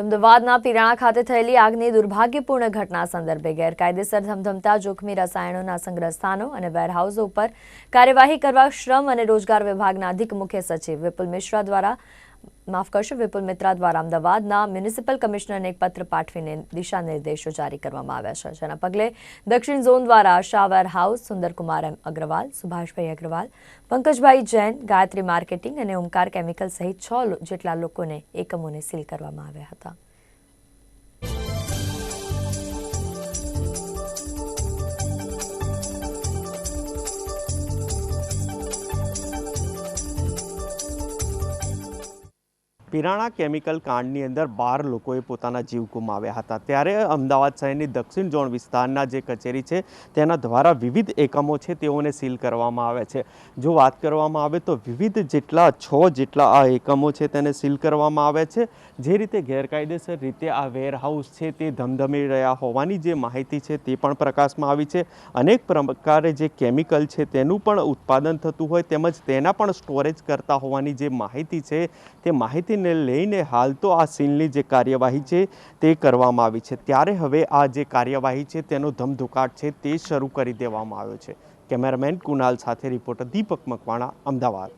અમદાવાદના પિરાણા ખાતે થયેલી આગની દુર્ભાગ્યપૂર્ણ ઘટના સંદર્ભે ગેરકાયદેસર ધમધમતા, જોખમી રસાયણોના સંગ્રહ સ્થાનો અને વેરહાઉસો ઉપર કાર્યવાહી કરવા શ્રમ અને રોજગાર વિભાગના અધિક મુખ્ય સચિવ વિપુલ મિશ્રા દ્વારા માફ કરશો, વિપુલ મિત્રા દ્વારા અમદાવાદના મ્યુનિસિપલ કમિશનરને એક પત્ર પાઠવીને દિશા નિર્દેશો જારી કરવામાં આવ્યા છે. જેના પગલે દક્ષિણ ઝોન દ્વારા shower house, Sundarkumar M Agarwal, Subhashbhai Agarwal, Pankajbhai Jain, Gayatri marketing અને ઓમકાર કેમિકલ સહિત છ જેટલા લોકોને એકમોને સીલ કરવામાં આવ્યા હતા. પિરાણા કેમિકલ કાંડની અંદર બાર લોકોએ પોતાના જીવ ગુમાવ્યા હતા. ત્યારે અમદાવાદ શહેરની દક્ષિણ ઝોન વિસ્તારના જે કચેરી છે, તેના દ્વારા વિવિધ એકમો છે તેઓને સીલ કરવામાં આવે છે. જો વાત કરવામાં આવે તો વિવિધ જેટલા છ જેટલા આ એકમો છે તેને સીલ કરવામાં આવે છે. જે રીતે ગેરકાયદેસર રીતે આ વેરહાઉસ છે તે ધમધમી રહ્યા હોવાની જે માહિતી છે તે પણ પ્રકાશમાં આવી છે. અનેક પ્રકારે જે કેમિકલ છે તેનું પણ ઉત્પાદન થતું હોય તેમજ તેના પણ સ્ટોરેજ કરતા હોવાની જે માહિતી છે તે માહિતીને લઈને હાલ તો આ સીલની જે કાર્યવાહી છે તે કરવામાં આવી છે. ત્યારે હવે આ જે કાર્યવાહી છે તેનો ધમધુકાટ છે તે શરૂ કરી દેવામાં આવ્યો છે. કેમેરામેન કુનાલ સાથે રિપોર્ટર દીપક મકવાણા, અમદાવાદ.